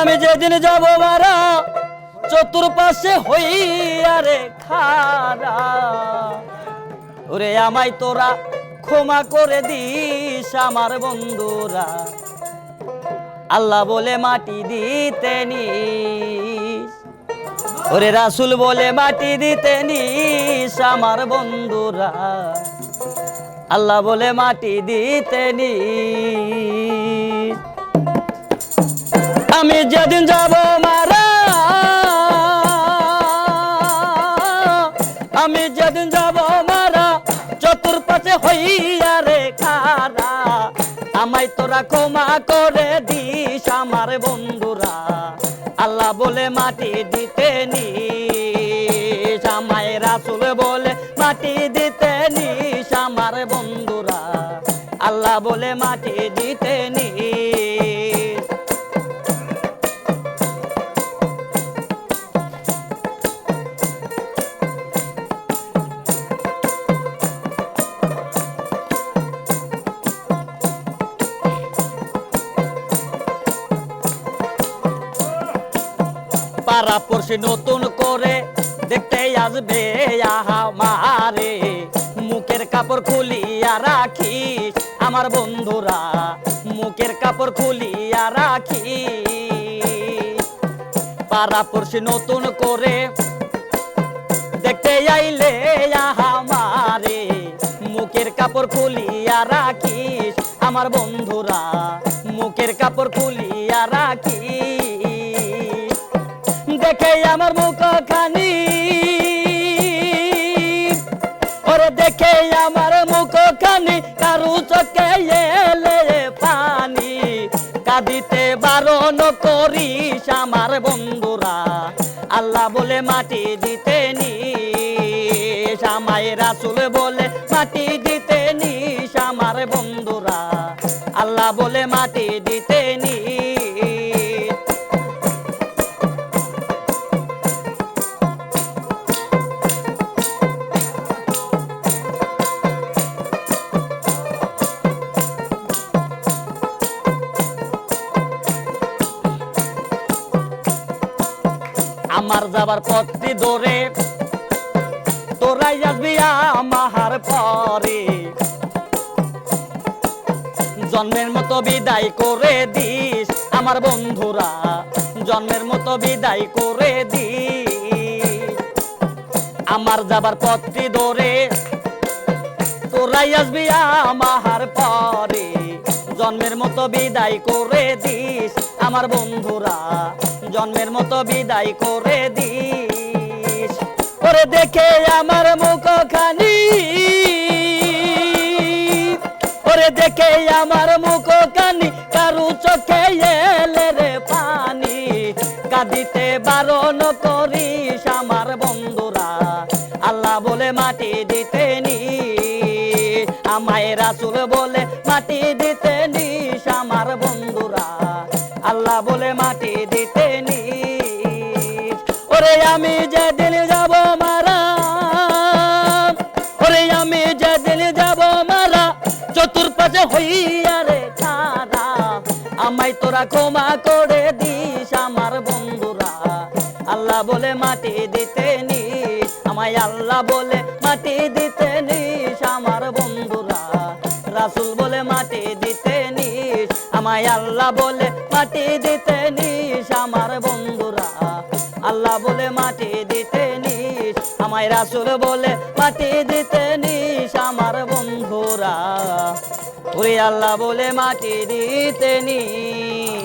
আমি যেদিন যাব মারা চতুর্পাশে হইয়া রে খারা। ওরে আমায় তোরা ক্ষমা করে দিস আমার বন্ধুরা। আল্লাহ বলে মাটি দিতে নিস। ওরে রাসুল বলে মাটি দিতে নিস আমার বন্ধুরা। আল্লাহ বলে মাটি দিতে নিস। আমি যেদিন যাব মারা, আমি যেদিন যাব মারা, চতুর্পাশে হইয়া রে খারা আমায় তোরা ক্ষমা করে দিস আমার বন্ধুরা। আল্লাহ বলে মাটি দিতে নিস, আমায় রাসুল বলে মাটি দিতে নিস আমার বন্ধুরা। আল্লাহ বলে মাটি দিতে নিস পাড়া পড়শি নতুন করে। দেখতে আসবে আহা মারে মুখের কাপড় খুলিয়া রাখিস আমার বন্ধুরা। মুখের কাপড় খুলিয়া রাখি পাড়া পড়শি নতুন করে। দেখতে আইলে আহা মারে মুখের কাপড় খুলিয়া রাখিস আমার বন্ধুরা। মুখের কাপড় খুলিয়া রাখিস কাঁদিতে বারণ করিস আমার বন্ধুরা। আল্লাহ বলে মাটি দিতে নিস। আমায় রাসুল বলে মাটি আমার যাবার পথটি ধরে। তোরাই আসবি আমার পরে। জন্মের মতো বিদায় করে দিস আমার বন্ধুরা। জন্মের মতো বিদায় করে দিস। আমার যাবার পথটি ধরে। তোরাই আসবি আমার পরে। জন্মের মতো বিদায় করে দিস আমার বন্ধুরা, জন্মের মতো বিদায় করে দিস। ওরে দেখে আমার মুখ খানি ওরে দেখে আমার মুখ কানি কারু চোখে এলে রে পানি। কাঁদিতে বারণ করিস আমার বন্ধুরা, আল্লাহ বলে মাটি দিতে নি। আমায় রাসুল বলে মাটি দিতে আমি যেদিন যাব মারা, ওরে আমি যেদিন যাব মারা, চতুর্পাশে হইয়া রে খারা, আমায় তোরা ক্ষমা করে দিস আমার বন্ধুরা। আল্লাহ বলে মাটি দিতে নিস, আমায় আল্লাহ বলে মাটি দিতে নিস আমার বন্ধুরা। রাসুল বলে মাটি দিতে নিস, আমায় আল্লাহ বলে মাটি দিতে নিস। বলে মাটি দিতে নিস, আমায় রাসুল বলে মাটি দিতে নিস, আমার বন্ধুরা। ওরে আল্লাহ বলে মাটি দিতে নিস।